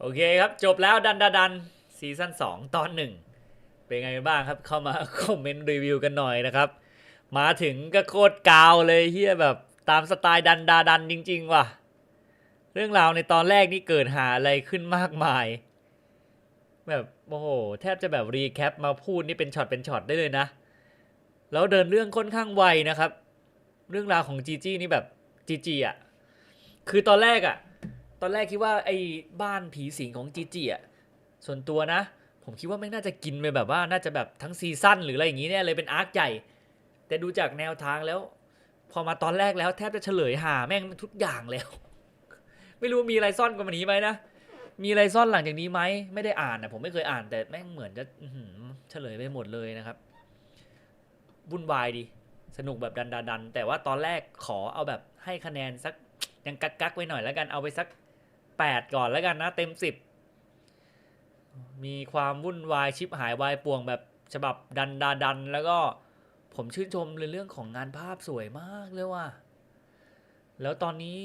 โอเคครับ จบแล้วดันดาดันซีซั่น2 ตอนหนึ่งเป็นไงบ้างครับ เข้ามาคอมเมนต์รีวิวกันหน่อยนะครับ มาถึงก็โคตรกาวเลยเฮียแบบตามสไตล์ดันดาดันจริง ๆ ว่ะ เรื่องราวในตอนแรกนี่เกิดหาอะไรขึ้นมากมาย แบบโอ้โห แทบจะแบบรีแคปมาพูดนี่เป็นช็อตเป็นช็อตได้เลยนะ แล้วเดินเรื่องค่อนข้างไวนะครับ เรื่องราวของจีจี้นี่แบบจีจีอะคือตอนแรกอะ ตอนแรกคิดว่าไอ้บ้านผีสิงของจีจีอะส่วนตัวนะ ผมคิดว่าไม่งน่าจะกินไปแบบว่าน่าจะแบบทั้งซีซั่นหรืออะไรอย่างงี้เนี่ยเลยเป็นอาร์คใหญ่ แต่ดูจากแนวทางแล้ว พอมาตอนแรกแล้วแทบจะเฉลยหาแม่งทุกอย่างแล้ว ไม่รู้มีอะไรซ่อนกว่านี้ไหมนะมีอะไรซ่อนหลังจากนี้ไหมไม่ได้อ่านนะผมไม่เคยอ่านแต่แม่งเหมือนจะอืเฉลยไปหมดเลยนะครับวุ่นวายดีสนุกแบบดันดันแต่ว่าตอนแรกขอเอาแบบให้คะแนนสักยังกักกักๆไว้หน่อยแล้วกันเอาไปสัก แปดก่อนแล้วกันนะ เต็มสิบมีความวุ่นวายชิบหายวายป่วงแบบฉบับดันดาดัน แล้วก็ผมชื่นชมในเรื่องของงานภาพสวยมากเลยว่ะแล้วตอนนี้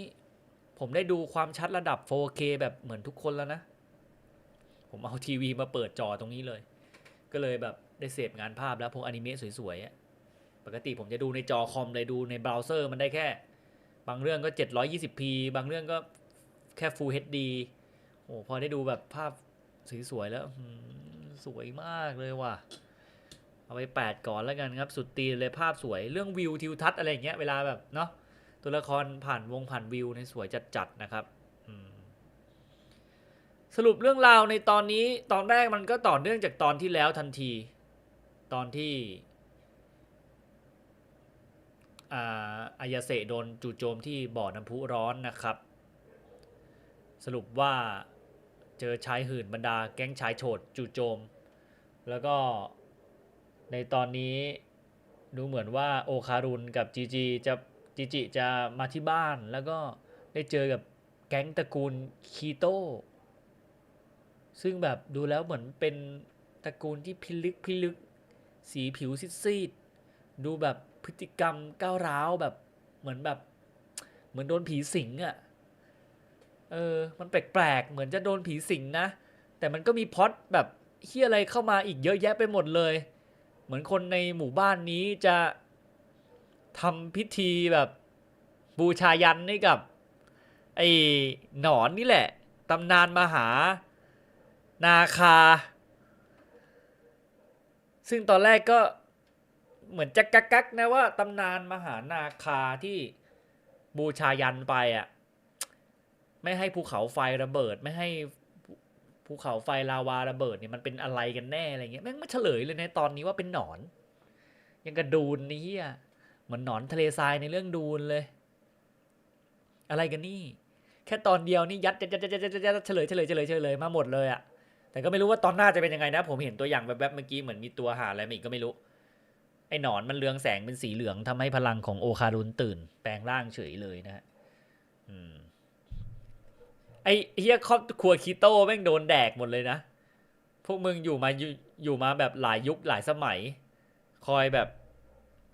ผมได้ดูความชัดระดับ 4K แบบเหมือนทุกคนแล้วนะ ผมเอาทีวีมาเปิดจอตรงนี้เลย ก็เลยแบบได้เสพงานภาพแล้วพวกอนิเมะสวยๆอะปกติผมจะดูในจอคอมเลยดูในเบราว์เซอร์มันได้แค่ บางเรื่องก็ 720p บางเรื่องก็ แค่ Full HD โอ้พอได้ดูแบบภาพสวยๆแล้วสวยมากเลยว่ะ เอาไป 8 ก่อนแล้วกันครับ สุดตีเลยภาพสวยเรื่องวิวทิวทัศน์อะไรอย่างเงี้ยเวลาแบบเนาะตัวละครผ่านวงผ่านวิวในสวยจัดๆนะครับสรุปเรื่องราวในตอนนี้ตอนแรกมันก็ต่อเนื่องจากตอนที่แล้วทันที ตอนที่อายาเสโดนจู่โจมที่บ่อน้ำพุร้อนนะครับ สรุปว่าเจอชายหื่นบรรดาแก๊งชายโฉดจู่โจม แล้วก็ในตอนนี้ดูเหมือนว่าโอคารุนกับจีจีจะจีจิจะมาที่บ้านแล้วก็ได้เจอกับแก๊งตระกูลคีโตซึ่งแบบดูแล้วเหมือนเป็นตระกูลที่พิลึกพิลึก สีผิวซีดๆดูแบบพฤติกรรมก้าวร้าวแบบเหมือนแบบเหมือนโดนผีสิงอะ่ะ เออ มันแปลกๆ เหมือนจะโดนผีสิงนะ แต่มันก็มีพอดแบบเฮียอะไรเข้ามาอีกเยอะแยะไปหมดเลย เหมือนคนในหมู่บ้านนี้จะทำพิธีแบบบูชายันให้กับ ไอ้หนอนนี่แหละ ตำนานมหา นาคา ซึ่งตอนแรกก็เหมือนจะกักกักนะว่าตำนานมหานาคาที่บูชายันไปอะ ไม่ให้ภูเขาไฟระเบิด ไม่ให้ภูเขาไฟลาวาระเบิดเนี่ยมันเป็นอะไรกันแน่อะไรเงี้ยแม่งไม่เฉลยเลยในตอนนี้ว่าเป็นหนอน ยังกระดูนนี่อะเหมือนหนอนทะเลทรายในเรื่องดูนเลย อะไรกันนี่ แค่ตอนเดียวนี่ยัดยัดยัดยัดยัดยัดยัดเฉลยเฉลยเฉลยเฉลยมาหมดเลยอะแต่ก็ไม่รู้ว่าตอนหน้าจะเป็นยังไงนะ ผมเห็นตัวอย่างแบบๆเมื่อกี้เหมือนมีตัวหาอะไรมาอีกก็ไม่รู้ ไอ้หนอนมันเรืองแสงเป็นสีเหลืองทำให้พลังของโอคารุนตื่น แปลงร่างเฉยเลยนะฮะอืม ไอ้เฮียครอบครัวคีโต้แม่งโดนแดกหมดเลยนะ พวกมึงอยู่มาอยู่อยู่มาแบบหลายยุคหลายสมัย คอยแบบ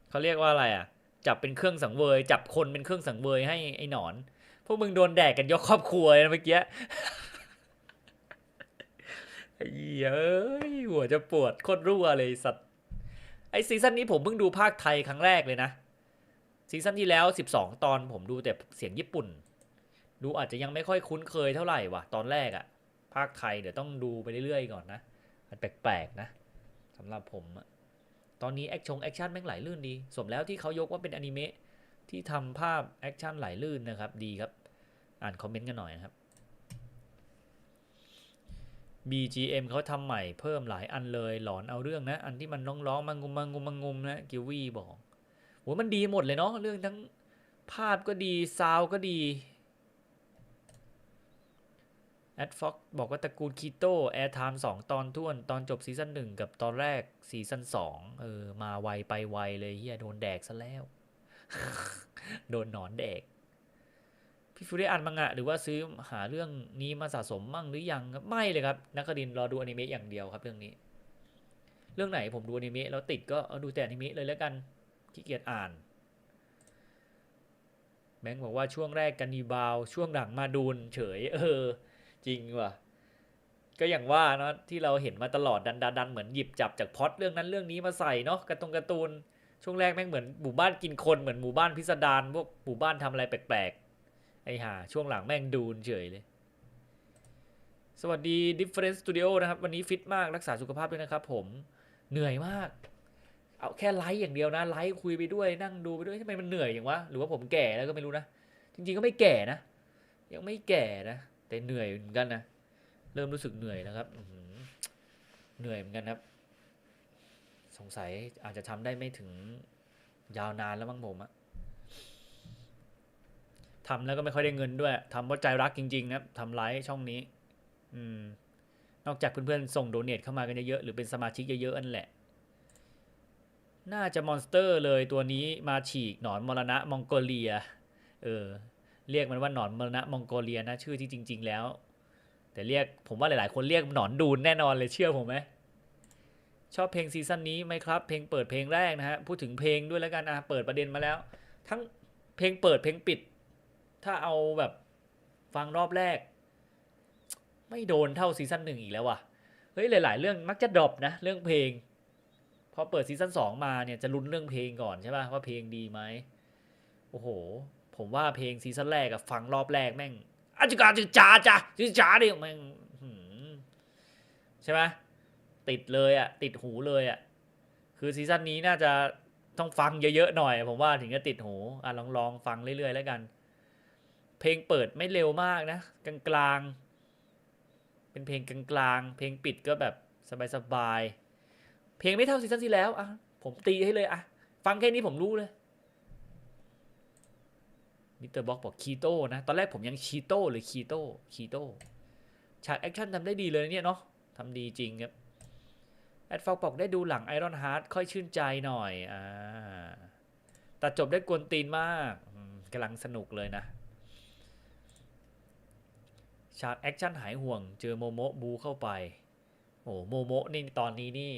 เขาเรียกว่าอะไรอะ จับเป็นเครื่องสังเวย จับคนเป็นเครื่องสังเวยให้ไอ้หนอน พวกมึงโดนแดกกันยกครอบครัวเลยนะเมื่อกี้ไอ้เหี้ยเอ้ยหัวจะปวดโคตรรั่วเลยสัตว์ไอซีซั่นนี้ผมเพิ่งดูภาคไทยครั้งแรกเลยนะซีซั่นที่แล้ว 12 ตอนผมดูแต่เสียงญี่ปุ่น ดูอาจจะยังไม่ค่อยคุ้นเคยเท่าไหร่ว่ะ ตอนแรกอะภาคไทยเดี๋ยวต้องดูไปเรื่อยๆก่อนนะมันแปลกๆนะสำหรับผมอะตอนนี้แอคชงแอคชั่นแม่งไหลลื่นดี สมแล้วที่เขายกว่าเป็นอนิเมะที่ทำภาพแอคชั่นไหลลื่นนะครับ ดีครับ อ่านคอมเมนต์กันหน่อยนะครับ BGM เขาทำใหม่เพิ่มหลายอันเลยหลอนเอาเรื่องนะ อันที่มันร้องๆมางุมมางุมมางุมนะกิววี่บอกโหมันดีหมดเลยเนาะเรื่องทั้งภาพก็ดีซาวก็ดี แอดฟ็อกบอกว่าตระกูลคีโตแอร์ไทม์สองตอนท้วน ตอนจบซีซั่นหนึ่งกับตอนแรกซีซั่นสองเออ มาไวไปไวเลยเฮียโดนแดกซะแล้ว โดนหนอนแดก พี่ฟูได้อ่านมังงะ หรือว่าซื้อหาเรื่องนี้มาสะสมมั่งหรือยังไม่เลยครับ นักดินรอดูอนิเมะอย่างเดียวครับเรื่องนี้ เรื่องไหนผมดูอนิเมะแล้วติดก็ดูแต่อนิเมะเลยแล้วกันขี้เกียจอ่านแบงค์บอกว่าช่วงแรกกันนีบาว ช่วงหลังมาดูนเฉย เออ จริงว่ะก็อย่างว่าเนาะที่เราเห็นมาตลอดดันดันดันเหมือนหยิบจับจากพอดเรื่องนั้นเรื่องนี้มาใส่เนาะกร์ตงการ์ตูนช่วงแรกแม่งเหมือนหมู่บ้านกินคนเหมือนหมู่บ้านพิสดารพวกหมู่บ้านทำอะไรแปลกๆไอ้ห่าช่วงหลังแม่งดูนเฉยเลย สวัสดี Different Studio นะครับ วันนี้ฟิตมากรักษาสุขภาพด้วยนะครับผมเหนื่อยมาก เอาแค่ไลฟ์อย่างเดียวนะไลฟ์คุยไปด้วยนั่งดูไปด้วยทำไมมันเหนื่อยอย่างวะหรือว่าผมแก่แล้วก็ไม่รู้นะ จริงๆก็ไม่แก่นะ ยังไม่แก่นะ แต่เหนื่อยเหมือนกันนะเริ่มรู้สึกเหนื่อยแล้วครับเหนื่อยเหมือนกันครับ สงสัยอาจจะทำได้ไม่ถึงยาวนานแล้วมั้งผมอะทำแล้วก็ไม่ค่อยได้เงินด้วยทำเพราะใจรักจริง ๆ นะทำไลฟ์ช่องนี้ อืม นอกจากเพื่อนๆส่งโดเนทเข้ามากันเยอะๆหรือเป็นสมาชิกเยอะๆนั่นแหละ น่าจะมอนสเตอร์เลยตัวนี้มาฉีกหนอนมรณะมองโกเลีย เออ เรียกมันว่าหนอนมรณะมองโกเลียนะชื่อที่จริง ๆ แล้ว แต่เรียกผมว่าหลายๆ คนเรียกหนอนดูนแน่นอนเลยเชื่อผมไหมชอบเพลงซีซั่นนี้ไหมครับ เพลงเปิดเพลงแรกนะฮะพูดถึงเพลงด้วยแล้วกันอะเปิดประเด็นมาแล้ว ทั้งเพลงเปิดเพลงปิด ถ้าเอาแบบฟังรอบแรก ไม่โดนเท่าซีซั่นหนึ่งอีกแล้วว่ะเฮ้ยหลาย ๆ เรื่องมักจะดรอปนะเรื่องเพลงพอเปิดซีซั่นสองมาเนี่ยจะลุ้นเรื่องเพลงก่อนใช่ป่ะว่าเพลงดีไหมโอ้โห ผมว่าเพลงซีซั่นแรกอะฟังรอบแรกแม่งอาจิกาจิจ้าจ้าจิจ้าดิแม่งใช่ไหมติดเลยอะติดหูเลยอะคือซีซั่นนี้น่าจะต้องฟังเยอะๆหน่อย ผมว่าถึงจะติดหูอะลองลองฟังเรื่อยๆแล้วกัน เพลงเปิดไม่เร็วมากนะ กลางๆ เป็นเพลงกลางๆ เพลงปิดก็แบบสบายๆ เพลงไม่เท่าซีซั่นที่แล้วอะผมตีให้เลยอะฟังแค่นี้ผมรู้เลย มิสเตอร์บ็อกบอกคีโตนะ ตอนแรกผมยังคีโตหรือคีโตคีโตฉากแอคชั่นทำได้ดีเลยเนี่ยเนาะทำดีจริงครับ แอดฟอกบอกได้ดูหลังไอรอนฮาร์ดค่อยชื่นใจหน่อย อ่าตัดจบได้กวนตีนมากกำลังสนุกเลยนะ ฉากแอคชั่นหายห่วง เจอโมโมะบูเข้าไป โอ้โมโมะนี่ตอนนี้นี่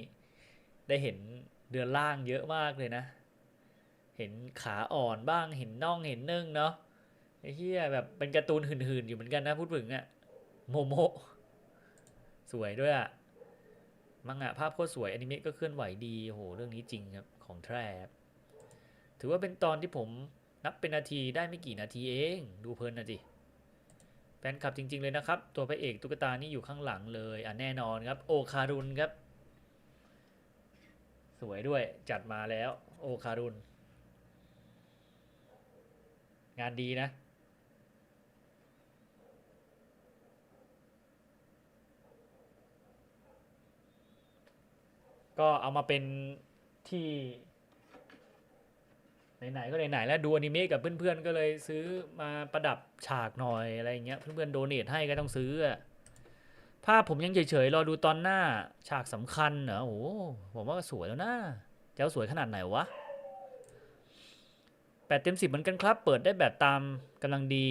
ได้เห็นเดือนล่างเยอะมากเลยนะ เห็นขาอ่อนบ้างเห็นน่องเห็นนึ่งเนาะไอ้เหี้ยแบบเป็นการ์ตูนหื่นๆอยู่เหมือนกันนะพูดถึงอะโมโมสวยด้วยอะมังงะภาพโคตรสวยอนิเมะก็เคลื่อนไหวดีโอ้โหเรื่องนี้จริงครับของแทรถือว่าเป็นตอนที่ผมนับเป็นนาทีได้ไม่กี่นาทีเอง ดูเพลินนะจิแฟนคลับจริง ๆ เลยนะครับ ตัวพระเอกตุ๊กตานี่อยู่ข้างหลังเลยอะแน่นอนครับ โอคารุนครับ สวยด้วยจัดมาแล้ว โอคารุน งานดีนะ ก็เอามาเป็นที่ ไหน ๆ ก็ไหน ๆ แล้วดูอนิเมะกับเพื่อน ๆ ก็เลยซื้อมาประดับฉากหน่อยอะไรอย่างเงี้ยเพื่อน ๆ โดเนทให้ก็ต้องซื้ออะภาพผมยังเฉยๆ รอดูตอนหน้าฉากสำคัญเหรอโอ้โหผมว่าก็สวยแล้วนะจะเอาสวยขนาดไหนวะ แปดเต็มสิบเหมือนกันครับ เปิดได้แบบตามกำลังดี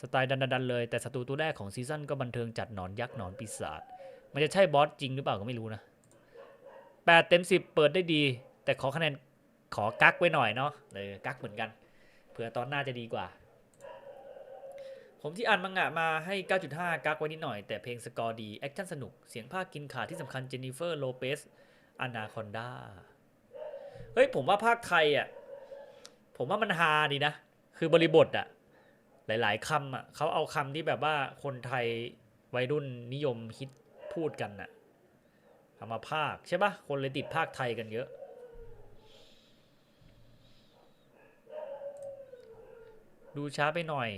สไตล์ดันๆเลย แต่ศัตรูตัวแรกของซีซั่นก็บันเทิงจัดหนอนยักษ์หนอนปีศาจ มันจะใช่บอสจริงหรือเปล่าก็ไม่รู้นะแปดเต็มสิบเปิดได้ดี แต่ขอคะแนนขอกักไว้หน่อยเนาะเออกักเหมือนกัน เผื่อตอนหน้าจะดีกว่า ผมที่อ่านมังงะมาให้ 9.5 กักไว้นิดหน่อย แต่เพลงสกอร์ดีแอคชั่นสนุก เสียงภาคกินขาดที่สำคัญเจนนิเฟอร์โลเปสอนาคอนดาเฮ้ยผมว่าภาคไทยอะ ผมว่ามันฮาดีนะ คือบริบทอะหลาย ๆคำอะเขาเอาคำที่แบบว่าคนไทยวัยรุ่นนิยมคิดพูดกันอะเอามาภาคใช่ปะคนเลยติดภาคไทยกันเยอะ ดูช้าไปหน่อย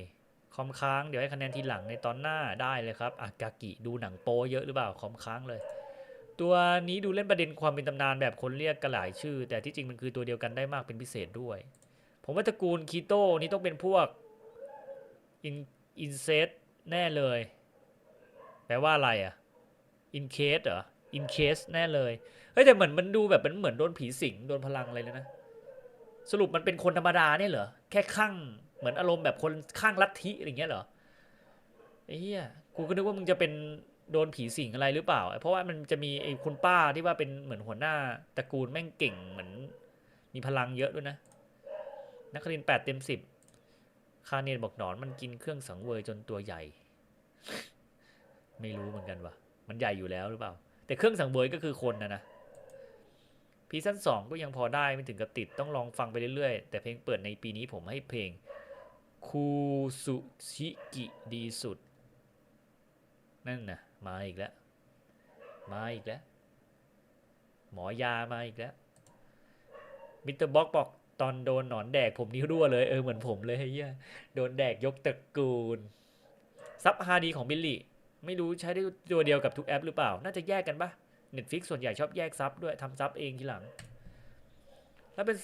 คอมค้างเดี๋ยวให้คะแนนทีหลังในตอนหน้าได้เลยครับอากากิดูหนังโป๊เยอะหรือเปล่าคอมค้างเลย ตัวนี้ดูเล่นประเด็นความเป็นตำนานแบบคนเรียกกันหลายชื่อ แต่ที่จริงมันคือตัวเดียวกันได้มากเป็นพิเศษด้วย ผมว่าตระกูลคีโตนี่ต้องเป็นพวกอินอินเซตแน่เลย แปลว่าอะไรอะอินเคสเหรออินเคสแน่เลยเฮ้ยแต่เหมือนมันดูแบบมันเหมือนโดนผีสิงโดนพลังอะไรเลยนะ สรุปมันเป็นคนธรรมดาเนี่ยเหรอแค่ข้างเหมือนอารมณ์แบบคนข้างลัทธิอะไรเงี้ยเหรอไอ้เหี้ยกูก็นึกว่ามึงจะเป็นโดนผีสิงอะไรหรือเปล่า เพราะว่ามันจะมีไอ้คุณป้าที่ว่าเป็นเหมือนหัวหน้าตระกูลแม่งเก่งเหมือนมีพลังเยอะด้วยนะ นักครินแปดเต็มสิบคาเนนบอกหนอนมันกินเครื่องสังเวยจนตัวใหญ่ ไม่รู้เหมือนกันวะมันใหญ่อยู่แล้วหรือเปล่า แต่เครื่องสังเวยก็คือคนนะนะพีซั่นสองก็ยังพอได้ไม่ถึงกับติดต้องลองฟังไปเรื่อยๆ แต่เพลงเปิดในปีนี้ผมให้เพลงคูซุชิกิดีสุด นั่นนะมาอีกแล้ว มาอีกแล้ว หมอยามาอีกแล้วมิสเตอร์บ็อกบอก ตอนโดนหนอนแดกผมนิ้วรั่วเลยเออเหมือนผมเลยเฮียโดนแดกยกตระกูลซับฮาดีของบิลลี่ไม่รู้ใช้ได้ตัวเดียวกับทุกแอปหรือเปล่า น่าจะแยกกันปะ Netflix ส่วนใหญ่ชอบแยกซับด้วยทำซับเองทีหลัง แล้วเป็น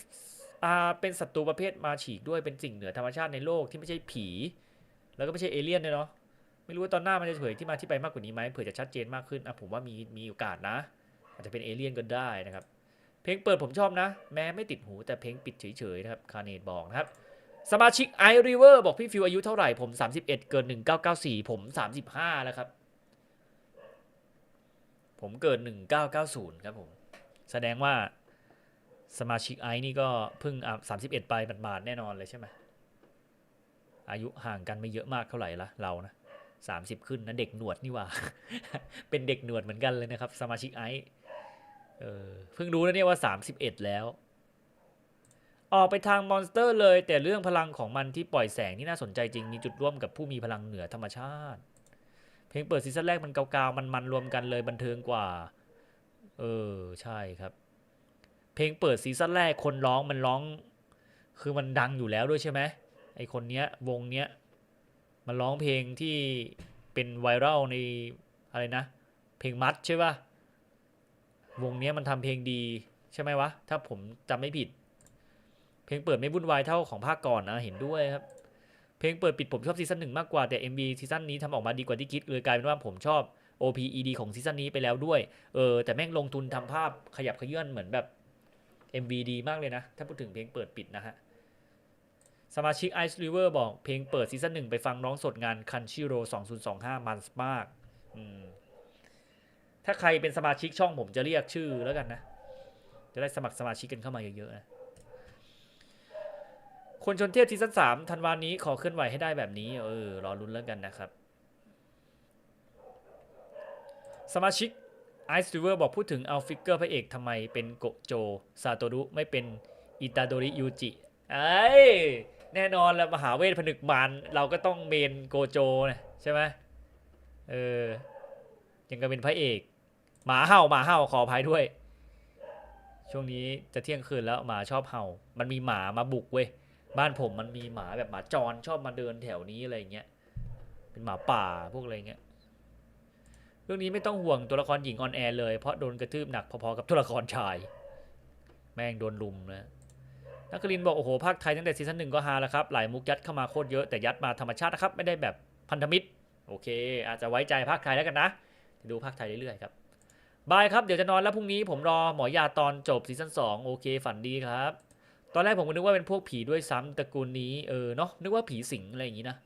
อ่าเป็นศัตรูประเภทมาฉีกด้วยเป็นสิ่งเหนือธรรมชาติในโลกที่ไม่ใช่ผี แล้วก็ไม่ใช่เอเลี่ยนด้วยเนาะไม่รู้ว่าตอนหน้ามันจะเผยที่มาที่ไปมากกว่านี้ไหมเผื่อจะชัดเจนมากขึ้นอะผมว่ามีมีโอกาสนะ อาจจะเป็นเอเลี่ยนก็ได้นะครับ เพลงเปิดผมชอบนะ แม้ไม่ติดหูแต่เพลงปิดเฉยๆนะครับคาเนตบอกนะครับสมาชิกไอริเวอร์บอกพี่ฟิวอายุเท่าไหร่ผม 31 เกิน 1994 ผม 35 แล้วครับ ผมเกิด 1990 ครับผม แสดงว่าสมาชิกไอนี่ก็เพิ่งอะ31 ไปบาดๆแน่นอนเลยใช่ไหมอายุห่างกันไม่เยอะมากเท่าไหร่ละเรานะ 30 ขึ้นนะเด็กหนวดนี่ว่า เป็นเด็กหนวดเหมือนกันเลยนะครับ สมาชิกไอ เออเพิ่งรู้นะเนี่ยว่า 31 แล้ว ออกไปทางมอนสเตอร์เลย แต่เรื่องพลังของมันที่ปล่อยแสงนี่น่าสนใจจริง มีจุดร่วมกับผู้มีพลังเหนือธรรมชาติ เพลงเปิดซีซั่นแรกมันเกาๆมันมันๆรวมกันเลยบันเทิงกว่า เออใช่ครับ เพลงเปิดซีซั่นแรกคนร้องมันร้อง คือมันดังอยู่แล้วด้วยใช่ไหมไอคนเนี้ยวงเนี้ยมันร้องเพลงที่เป็นไวรัลในอะไรนะ เพลงมัดใช่ป่ะ วงนี้มันทำเพลงดีใช่ไหมวะ ถ้าผมจำไม่ผิด เพลงเปิดไม่วุ่นวายเท่าของภาคก่อนนะเห็นด้วยครับ เพลงเปิดปิดผมชอบซีซั่นหนึ่งมากกว่าแต่ MV ซีซั่นนี้ทำออกมาดีกว่าที่คิดเลยกลายเป็นว่าผมชอบ OPED ของซีซั่นนี้ไปแล้วด้วย เออ แต่แม่งลงทุนทำภาพขยับขยื่นเหมือนแบบ MV ดีมากเลยนะ ถ้าพูดถึงเพลงเปิดปิดนะฮะ สมาชิก Ice River บอกเพลงเปิดซีซั่นหนึ่งไปฟังร้องสดงาน Crunchyroll 2025 มันมาก อืม ถ้าใครเป็นสมาชิกช่องผมจะเรียกชื่อแล้วกันนะ จะได้สมัครสมาชิกกันเข้ามาเยอะๆนะคนชนเทพซีซั่นสามธันวานี้ขอเคลื่อนไหวให้ได้แบบนี้ เออ รอรุ้นแล้วกันนะครับ สมาชิก Ice River บอกพูดถึงเอาฟิกเกอร์พระเอกทำไมเป็นโกโจซาโตรุไม่เป็นอิตาโดริยูจิไอ้แน่นอนแล้วมหาเวทผนึกมารเราก็ต้องเมนโกโจนะใช่ไหมเออยังก็เป็นพระเอก หมาเห่าหมาเห่าขออภัยด้วย ช่วงนี้จะเที่ยงคืนแล้วหมาชอบเห่า มันมีหมามาบุกเว้ยบ้านผมมันมีหมาแบบหมาจรชอบมาเดินแถวนี้อะไรเงี้ยเป็นหมาป่าพวกอะไรเงี้ยเรื่องนี้ไม่ต้องห่วงตัวละครหญิงออนแอร์เลยเพราะโดนกระทืบหนักพอๆกับตัวละครชาย แม่งโดนลุมนะนักลินบอกโอ้โหภาคไทยตั้งแต่ซีซั่นหนึ่งก็ฮาแล้วครับหลายมุกยัดเข้ามาโคตรเยอะแต่ยัดมาธรรมชาตินะครับไม่ได้แบบพันธมิตรโอเค อาจจะไว้ใจภาคไทยแล้วกันนะดูภาคไทยเรื่อยๆครับ บายครับ เดี๋ยวจะนอนแล้วพรุ่งนี้ผมรอหมอยาตอนจบซีซั่น2โอเคฝันดีครับ ตอนแรกผมก็นึกว่าเป็นพวกผีด้วยซ้ำตระกูลนี้เออเนาะนึกว่าผีสิงอะไรอย่างงี้นะ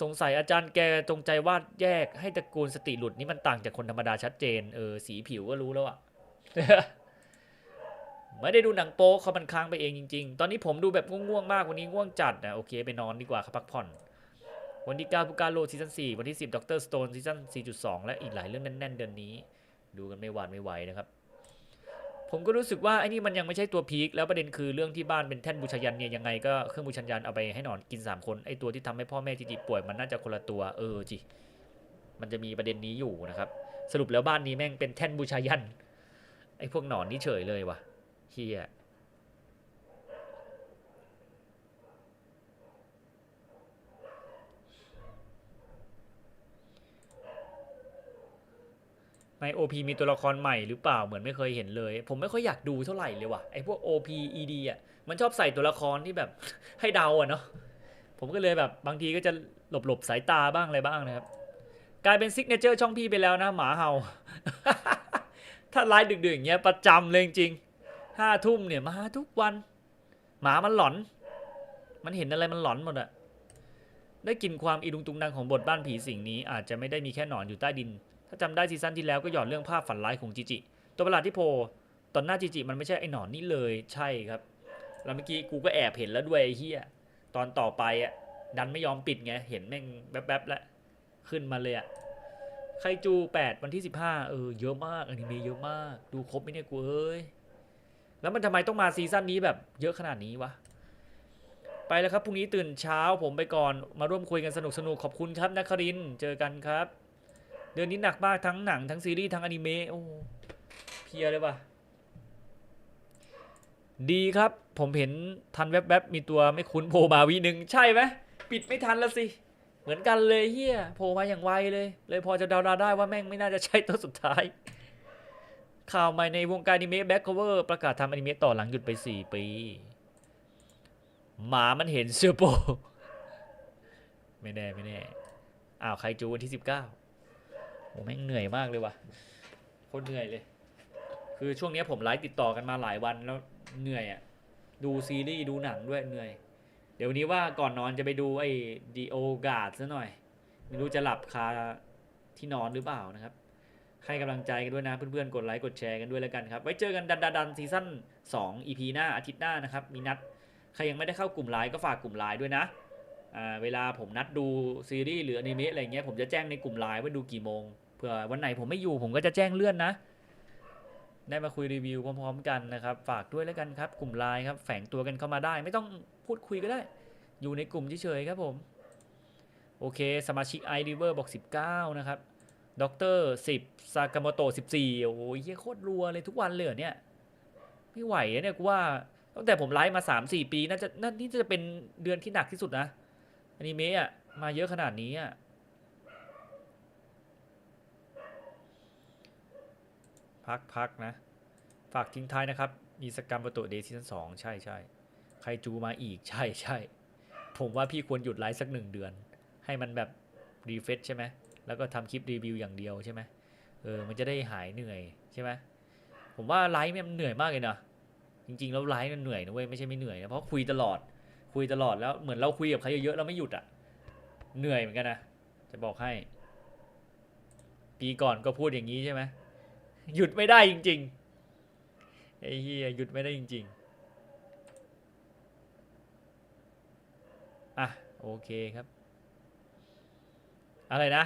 สงสัยอาจารย์แกจงใจวาดแยกให้ตระกูลสติหลุดนี่มันต่างจากคนธรรมดาชัดเจนเออสีผิวก็รู้แล้วอะไม่ได้ดูหนังโป๊เขามันค้างไปเองจริง ๆ ตอนนี้ผมดูแบบง่วงๆมากวันนี้ง่วงจัดนะโอเคไปนอนดีกว่าครับพักผ่อน วันที่9พุกาโลซีซั่น4วันที่ 10ด็อกเตอร์สโตนซีซั่น4.2 และอีกหลายเรื่องแน่นๆ เดือนนี้ ดูกันไม่หวาดไม่ไหวนะครับ ผมก็รู้สึกว่าไอ้นี่มันยังไม่ใช่ตัวพีคแล้วประเด็นคือเรื่องที่บ้านเป็นแท่นบูชายันเนี่ยยังไงก็เครื่องบูชายันเอาไปให้หนอนกิน 3 คนไอ้ตัวที่ทำให้พ่อแม่จิจิป่วยมันน่าจะคนละตัวเออจิมันจะมีประเด็นนี้อยู่นะครับสรุปแล้วบ้านนี้แม่งเป็นแท่นบูชายันไอ้พวกหนอนนี่เฉยเลยวะเฮีย ใน OP มีตัวละครใหม่หรือเปล่าเหมือนไม่เคยเห็นเลย ผมไม่ค่อยอยากดูเท่าไหร่เลยว่ะไอพวก OP ED อะมันชอบใส่ตัวละครที่แบบให้เดาอะเนาะผมก็เลยแบบบางทีก็จะหลบหลบๆสายตาบ้างอะไรบ้างนะครับกลายเป็นซิกเนเจอร์ช่องพี่ไปแล้วนะหมาเห่า ถ้าไลฟ์ดึกๆอย่างเงี้ยประจำเลยจริงห้าทุ่มเนี่ยมาทุกวัน หมามันหลอน มันเห็นอะไรมันหลอนหมดอะได้กลินความอีดุงตุงนังของบทบ้านผีสิ่งนี้อาจจะไม่ได้มีแค่หนอนอยู่ใต้ดินาจำได้ซีซั่นที่แล้วก็หยอดเรื่องภาพฝันร้ายของจิจิ ตัวประหลาดที่โผล่ตอนหน้าจิจิมันไม่ใช่ไอ้หนอนนี่เลยใช่ครับ แล้วเมื่อกี้กูก็แอบเห็นแล้วด้วยไอ้เฮียตอนต่อไปอะดันไม่ยอมปิดไง เห็นแม่งแป๊บๆแล้วขึ้นมาเลยอะไคจูแปดวันที่สิบห้าเออ เยอะมากอนิเมะเยอะมาก ดูครบไหมเนี่ยกูเอ้ย แล้วมันทำไมต้องมาซีซั่นนี้แบบเยอะขนาดนี้วะ ไปแล้วครับ พรุ่งนี้ตื่นเช้าผมไปก่อนมาร่วมคุยกันสนุกสนุกๆขอบคุณครับนักคริน เจอกันครับ เดือนนี้หนักมากทั้งหนังทั้งซีรีส์ทั้งอนิเมะโอ้เพียเลยว่ะดีครับ ผมเห็นทันแวบๆมีตัวไม่คุ้นโผล่มาวีหนึ่งใช่ไหมปิดไม่ทันละสิเหมือนกันเลยเฮียโผล่มาอย่างไวเลย เลยพอจะเดาได้ว่าแม่งไม่น่าจะใช่ตัวสุดท้าย ข่าวใหม่ในวงการอนิเมะแบ็คโคเวอร์ประกาศทำอนิเมะต่อหลังหยุดไป 4 ปี หมามันเห็นเสื้อโป ไม่แน่ ไม่แน่ อ้าว ใครจูวันที่ 19 โอ้แม่งเหนื่อยมากเลยว่ะโคตรเหนื่อยเลย คือช่วงนี้ผมไลฟ์ติดต่อกันมาหลายวันแล้วเหนื่อยอะ่ะดูซีรีส์ดูหนังด้วยเหนื่อย เดี๋ยวนี้ว่าก่อนนอนจะไปดูไอ้ดีโอกาดซะหน่อย ไม่รู้จะหลับคาที่นอนหรือเปล่านะครับ ให้กำลังใจกันด้วยนะ เพื่อนๆ กดไลค์กดแชร์กันด้วยแล้วกันครับ ไว้เจอกันดันดันดันซีซั่น2 EP หน้าอาทิตย์หน้านะครับ มีนัด ใครยังไม่ได้เข้ากลุ่มไลน์ก็ฝากกลุ่มไลน์ด้วยนะอ่าเวลาผมนัดดูซีรีส์หรืออนิเมะอะไรเงี้ยผมจะแจ้งในกลุ่มไลน์ว่าดูกี่โมง เผื่อวันไหนผมไม่อยู่ผมก็จะแจ้งเลื่อนนะ ได้มาคุยรีวิวพร้อมๆกันนะครับ ฝากด้วยแล้วกันครับ กลุ่มไลน์ครับ แฝงตัวกันเข้ามาได้ ไม่ต้องพูดคุยก็ได้ อยู่ในกลุ่มเฉยๆครับผม โอเค สมาชิกไอริเวอร์บอก 19 นะครับด็อกเตอร์10ซากาโมโตะ14โอ้ยเหี้ยโคตรรัวเลยทุกวันเลยเนี่ยไม่ไหวอะเนี่ยกูว่าตั้งแต่ผมไลฟ์มา3-4ปีน่าจะน่านี่จะเป็นเดือนที่หนักที่สุดนะอนิเมะอะมาเยอะขนาดนี้อะ พักพักนะ ฝากทิ้งท้ายนะครับ มีสกรรมประตูเดย์ซีซั่นสองใช่ใช่ใครจูมาอีกใช่ใช่ผมว่าพี่ควรหยุดไลฟ์สักหนึ่งเดือน ให้มันแบบรีเฟซใช่ไหมแล้วก็ทำคลิปรีวิวอย่างเดียวใช่ไหมเออมันจะได้หายเหนื่อยใช่ไหมผมว่าไลฟ์มันเหนื่อยมากเลยนะจริงๆแล้วไลฟ์มันเหนื่อยนะเว้ยไม่ใช่ไม่เหนื่อยนะเพราะคุยตลอดคุยตลอดแล้วเหมือนเราคุยกับใครเยอะๆเราไม่หยุดอะ่ะเหนื่อยเหมือนกันนะจะบอกให้ ปีก่อนก็พูดอย่างนี้ใช่ไหม หยุดไม่ได้จริงๆไอ้เฮียหยุดไม่ได้จริงๆอะโอเคครับ อะไรนะ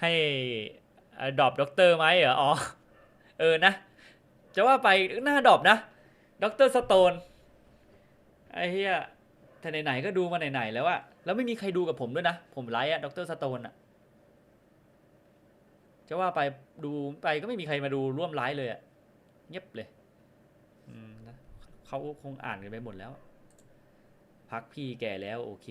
ให้ดรอปด็อกเตอร์ไหมเหรออ๋อเออนะ จะว่าไปหน้าดรอปนะด็อกเตอร์สโตนไอ้เฮียแต่ไหนๆก็ดูมาไหนๆแล้วอะแล้วไม่มีใครดูกับผมด้วยนะ ผมไลฟ์อะด็อกเตอร์สโตนอะ จะว่าไปดูไปก็ไม่มีใครมาดูร่วมไลฟ์เลยอะเงียบเลยเขาคงอ่านกันไปหมดแล้ว พักพี่แก่แล้วโอเค